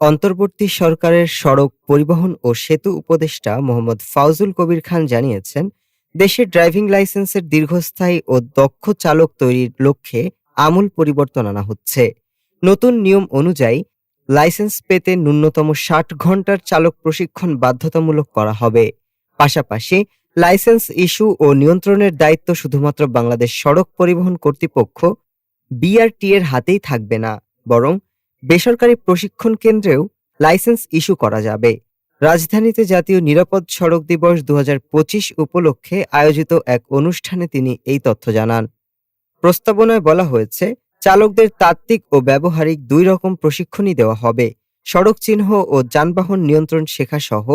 অন্তর্বর্তী সরকারের সড়ক পরিবহন ও সেতু উপদেষ্টা মোহাম্মদ ফাউজুল কবির খান জানিয়েছেন দেশে ড্রাইভিং লাইসেন্সের দীর্ঘস্থায়ী ও দক্ষ চালক তৈরির লক্ষ্যে আমূল পরিবর্তন আনা হচ্ছে। নতুন নিয়ম অনুযায়ী, লাইসেন্স পেতে ন্যূনতম ষাট ঘণ্টার চালক প্রশিক্ষণ বাধ্যতামূলক করা হবে। পাশাপাশি, লাইসেন্স ইস্যু ও নিয়ন্ত্রণের দায়িত্ব শুধুমাত্র বাংলাদেশ সড়ক পরিবহন কর্তৃপক্ষ বিআরটি এর হাতেই থাকবে না, বরং বেসরকারি প্রশিক্ষণ কেন্দ্রেও লাইসেন্স ইস্যু করা যাবে। রাজধানীতে জাতীয় নিরাপদ সড়ক দিবস দু হাজার পঁচিশ উপলক্ষে আয়োজিত এক অনুষ্ঠানে তিনি এই তথ্য জানান। প্রস্তাবনায় বলা হয়েছে, চালকদের তাত্ত্বিক ও ব্যবহারিক দুই রকম প্রশিক্ষণই দেওয়া হবে। সড়ক চিহ্ন ও যানবাহন নিয়ন্ত্রণ শেখা সহ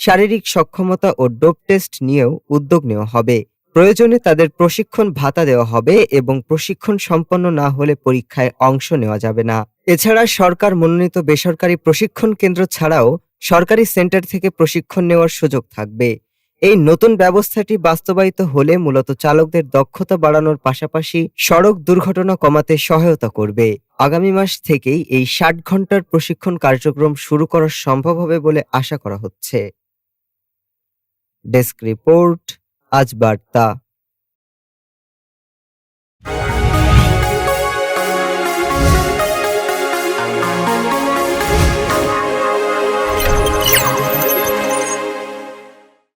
শারীরিক সক্ষমতা ও ডোপ টেস্ট নিয়েও উদ্যোগ নেওয়া হবে। প্রয়োজনে তাদের প্রশিক্ষণ ভাতা দেওয়া হবে এবং প্রশিক্ষণ সম্পন্ন না হলে পরীক্ষায় অংশ নেওয়া যাবে না। এছাড়া সরকার মনোনীত বেসরকারি প্রশিক্ষণ কেন্দ্র ছাড়াও সরকারি সেন্টার থেকে প্রশিক্ষণ নেওয়ার সুযোগ থাকবে। এই নতুন ব্যবস্থাটি বাস্তবায়িত হলে মূলত চালকদের দক্ষতা বাড়ানোর পাশাপাশি সড়ক দুর্ঘটনা কমাতে সহায়তা করবে। আগামী মাস থেকেই এই ষাট ঘণ্টার প্রশিক্ষণ কার্যক্রম শুরু করা সম্ভব হবে বলে আশা করা হচ্ছে। Desk report. आज बांटता।